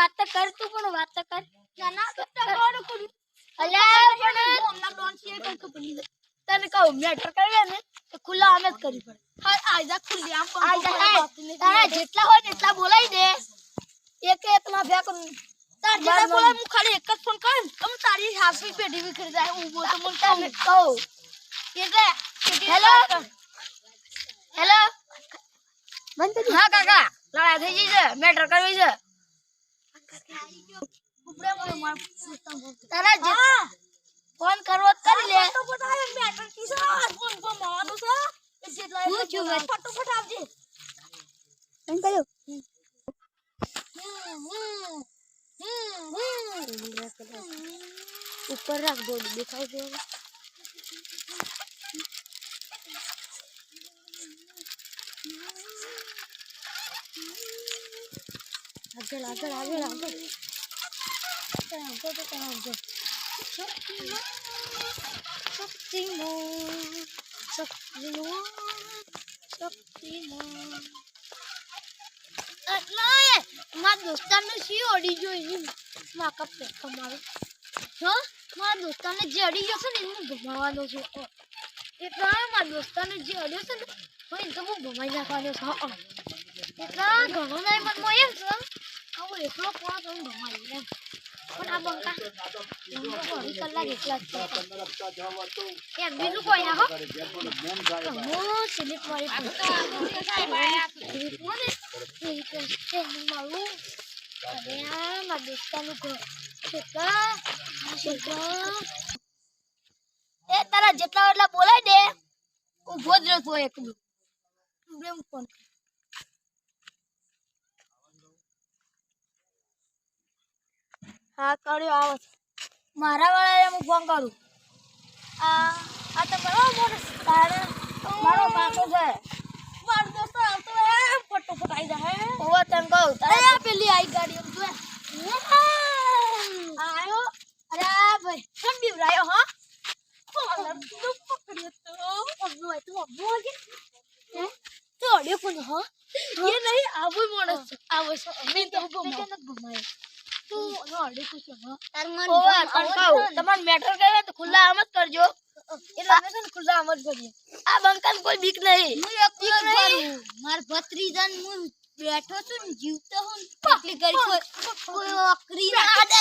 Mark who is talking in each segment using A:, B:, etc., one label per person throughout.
A: વાત તો કર તું પણ વાત તો કર. ના ના તો કોણ કર અલ્યા પણ હમણાં ડોન છે તો પડી તને કહું મેટર કરીએ ને તો ખુલ્લા આમ જ કરી પડે. હા આજા ખુલ્લી આમ આયદા તારા જેટલા હોય એટલા બોલાઈ દે. એક એકલા ભેક તાર જેટલા બોલાય હું ખાલી એક જ ફોન કર. તમ તારી હાફી પેઢી વિખરી જાય ઊભો તો મને તને કહું. એટલે હેલો? હેલો? હા કાકા લડાઈ થઈ ગઈ છે મેટર કરવી છે. તારા જે ફોન કરવો કરી લે. હું છું ભાઈ.
B: ફટોફટ આવજે
A: એમ કર્યું? ઉપર રાખ બોલ દેખાય છે આગળ આગળ આગળ આગળ આગળ તો ત્યાં આગળ શક્તિમાન શક્તિમાન શક્તિમાન એટલે મારા દોસ્તારને શી અડી જોઈ માકા પેટ મારે હા મારા દોસ્તારને જે અડી ગયો છે ને એને ભમાવાનો છું. એટલે મારા દોસ્તારને જે અડ્યો છે ને હોય ને તો હું ભમાઈ નાખવાનો છું એટલે ઘણો નહીં મનમાં એમ છે આવું એકલો કોણ તો હું ભમાઈ એમ પણ આ બંકા અઢી કલાક એકલા જ છે એમ બીજું કોઈ ના હો હું સિલિપ વાળી મને મારું અને આ મારા દોસ્તાનું ઘર કેટલા કેટલા એ તારા જેટલા એટલા બોલાય દે ઊભો જ રહેતો એકલું પ્રેમ ફોન હા કર્યો આવો. મારા વાળાને હું ફોન કરું આ આ તો બરાબર મોટો તારે મારો પાકો છે.
B: મારો દોસ્ત આવતો હે ફટોફટ આવી જાય
A: ઓવા તન કહું તારે પેલી આઈ ગાડી જોએ
B: આયો?
A: અરે આ ભાઈ
B: કેમ બીવરાયો હા? કોલર તું પકડ્યો તો
A: અબ્બુ હોય તો હોય કે?
B: તો અડ્યો કોણ હા? એ નહીં આવો માણસ આવો છે. અમે તો ગમાવ. છે
A: તમારે મેટર કરે તો ખુલ્લા આમ જ કરજો. એટલે છે ખુલ્લા આમ જ કરીએ. આ બંકાને કોઈ બીક નહીં.
B: માર હું બેઠો છું ને જીવતો હું પકડી કરી કોઈ કોઈ ના દે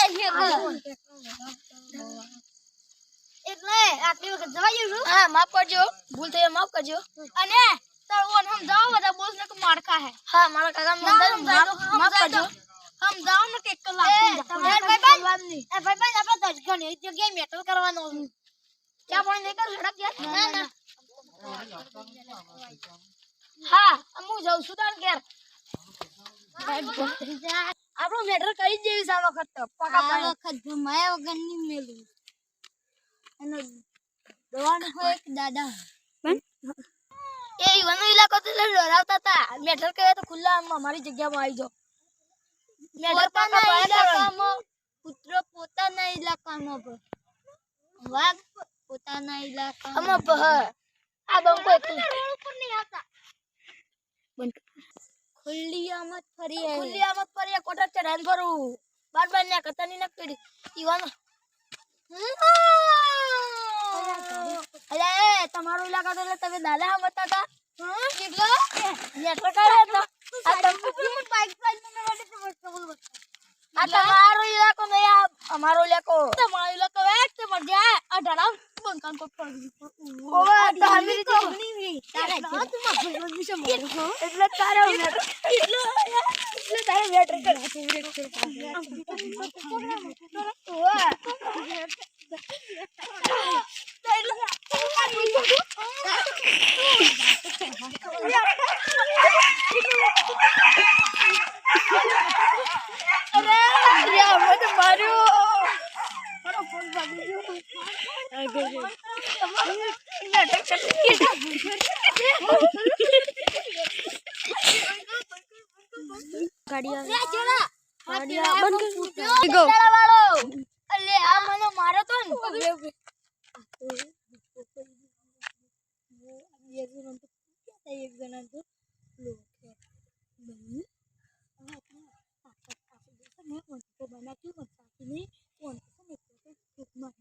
A: એટલે આટલી વખત જવા જઈશું હા માફ કરજો. ભૂલ થઈ માફ કરજો.
B: અને તાર ઓન હમ જાઓ બધા બોસ ને કે માર હે.
A: હા મારા કાકા
B: ના,
A: મને
B: સમજાય તો,
A: માફ માફ કરજો.
B: જાઓ ને કે કલાક
A: ભાઈ
B: ભાઈબંધ આપણે દસ ગણી જગ્યાએ મેટલ કરવાનો છે.
A: ચા પાણી નહીં કરું ઝડપ યાર
B: ના, ના.
A: હા હું જાઉં છું તાર ઘેર. આપણો મેટર કરી જ જેવી સા આ વખત તો. પાકા
B: આ
A: પાણી.
B: વખત ભમાયા વગર નહીં મેલું. એનો દવાનું હોય એક દાદા.
A: એ ઈવાનો ઇલાકો તો ડરાવતા હતા. મેટર કહે તો ખુલ્લા આમ અમારી જગ્યામાં આવી જાઓ.
B: પોતાના ઇલાકામાં પુત્ર પોતાના ઇલાકામાં ભ- વાઘ પોતાના ઇલાકામાં
A: આમાં આ બંકો
B: ખુલ્લી આમત ફરી
A: ખુલ્લી આમત જ ફરીએ કોટર ચડાઈને ફરું બાર બાર ને કરતા ની ઈવાનો અલ્યા એ તમારો ઇલાકા તો તમે દાદા સમજતા હતા કેટલો? નેટવર્ક કરે તમારો ઇલાકો નહીં આ અમારો ઇલાકો
B: તમારો ઇલાકો હે, તે મજા આવે. આ ઢળાવ બંકાન પર પડી.
A: ઓવે, તો આવી રીતે
B: તારે
A: તારે
B: તું મારા ભાઈબંધ વિશે મારું, હં?
A: એટલે તારે મેટર એટલે એટલે તારે મેટર કરે અરે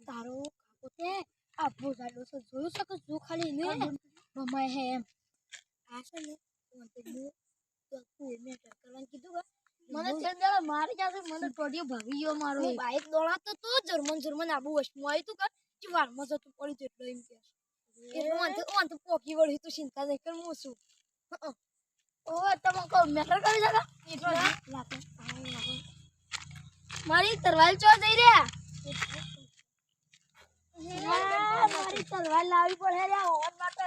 A: તારો કાકો તે આ ભોજાડો છે. જોયું છે કે જો ખાલી ને રમાય હે એમ. આ છે ને તો તું મેટર કીધું મને મારી જાતે મને ટોડિયો ભાગી ગયો મારો બાઈક દોડાતો તો જર્મન જર્મન આબુ વશમાં આવ્યું તું કે જીવારમાં જતું પડ્યું તું એમ કે. એટલે ઓન તો પોકી વળી તું ચિંતા નહીં કર હું છું. ઓ તમે કહો મેટર કરી જગા એટલો મારી તરવાલ ચો જઈ રહ્યા? મારી તલવાર લાવી પડે ઓન માટે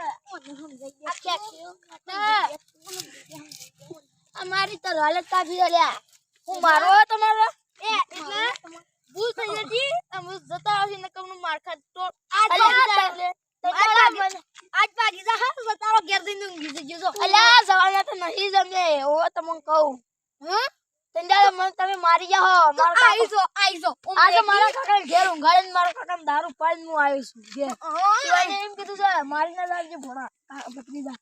A: આ તો હાલત કાપી રહ્યા હું મારો તમારો? એ એટલે ભૂલ થઈ હતી. અમે જતા આવશે ને કમનું માર ખા તો આજ આજ ભાગી જા હા બતાવો ઘેર જઈને ઊંઘી જજો અલ્યા સવારના તો નહીં જમે ઓ તમને કહું હા તંડાળે મને તમે મારી જાઓ મારા આવી જો આઈ જો આજે મારા કાકા ઘેર ઊંઘાડીને મારા કાકા દારૂ પાડીને હું આવી છું ઘેર. શિવાને એમ કીધું છે મારી ના લાગજે ભણા આ ભત્રીજા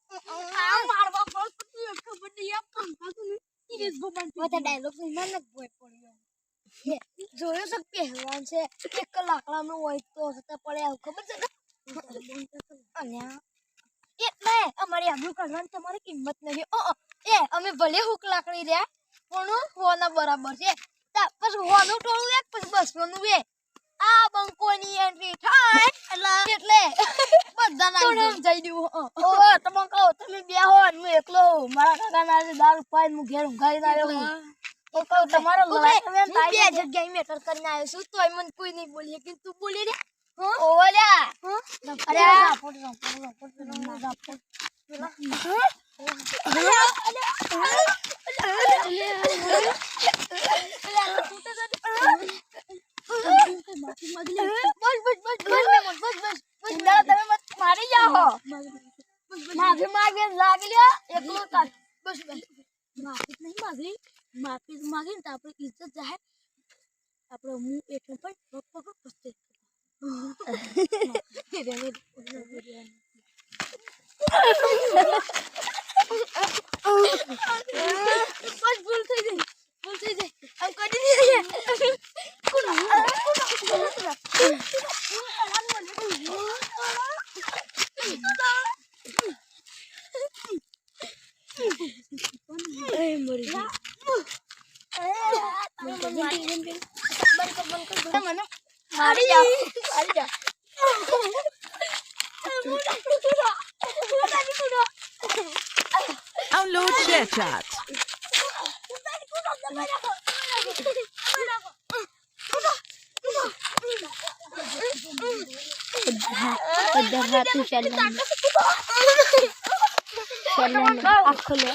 A: મારવા પડતું ખબર નહીં આ પંખા તો નહીં બધા ડાયલોગની મને બોય પડ્યો જોયો. છે પહેલવાન છે? એક લાકડામાં હોય તો છતાં પડે આવું ખબર છે અલ્યા એટલે અમારી આબરૂ કાઢવાની તમારે કિંમત નહીં અ અ, એ અમે ભલે હુક લાકડી રહ્યા પણ હોના બરાબર છે પછી હોનું ટોળું એક પછી બસવાનું બે આ બંકોની એન્ટ્રી થાય એટલે એટલે બધા ના જઈ દઉં ઓ તમે કહો તમે બે હો હું એકલો હોઉં. મારા કાકા ના દારૂ પાઈ હું ઘેર ઊંઘાડીને ના રહ્યો તમારો લડાઈ તમે એમ થાય બે જગ્યાએ મેટર કરીને આવ્યો છું તોય મને કોઈ નહીં બોલી કે તું બોલી રે ઓલ્યા અરે જાઓ માફી માંગે લાગી લ્યો એકલો કાઢ બસ બસ માફી નહીં માગી માફી માગી ને તો આપણે ઇજ્જત જાહે આપણે હું એટલું પણ પપ્પા પર પસ્તે બસ ભૂલ થઈ ગઈ ભૂલ થઈ ગઈ આમ કરી દીધી કોણ મારી જાઓ મારી જાઓ
C: Download ShareChat.
A: આખો લે